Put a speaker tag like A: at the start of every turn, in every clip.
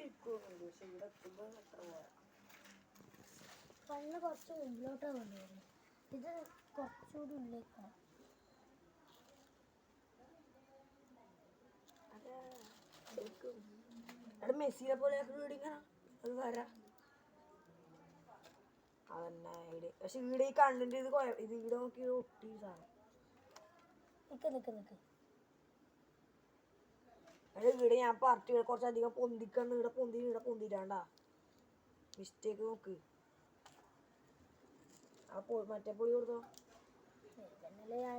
A: ഇരിക്കുന്നുണ്ട്. പക്ഷെ ഇവിടെ എത്തുമ്പോൾ അത്ര പോരാ.
B: കുറച്ച് മുമ്പിലോട്ടാണ് കൊണ്ടുവരുന്നത് ഇത് കുറച്ചുകൂടി ഉള്ളിലേക്കാണ്
A: അവിടെ മെസ്സിനെ പോലെ വീടിങ്ങനെ അത് വരാ അതന്നെ ഇവിടെ പക്ഷെ ഇവിടെ ഈ കണ്ണിന്റെ ഇത് ഇത് ഇവിടെ നോക്കി ഒട്ടി സാധനം അവിടെ ഇവിടെ ഞാൻ പാർട്ടി കുറച്ചധികം പൊന്തിക്കന്ന് ഇവിടെ പൊന്തി ഇവിടെ പൊന്തിട്ടാണ്ടാ. മിസ്റ്റേക്ക് നോക്ക്. ആ പോ മറ്റേ പൊടി കൊടുത്തോ.
B: ഇങ്ങനെ ഞാൻ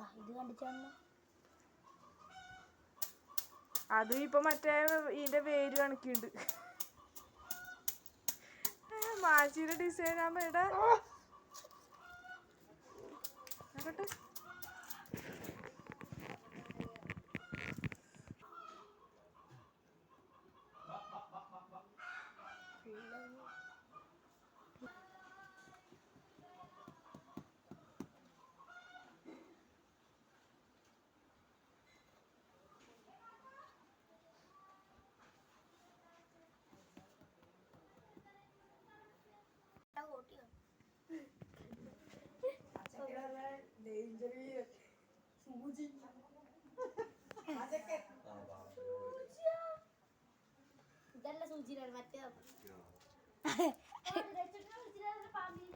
B: ഇട്ടി ഡിസൈൻ ഇതിന്റെ
A: വേര് കണക്കിണ്ട്. ഒരു നല്ല വൃത്തിയൊക്കെ ഞാൻ
B: ഡിസൈൻ 우진이야. 맞을게. 우지야. 달라서
C: 우지라를 맞대요. 오늘 내 친구
B: 우지라를 밤이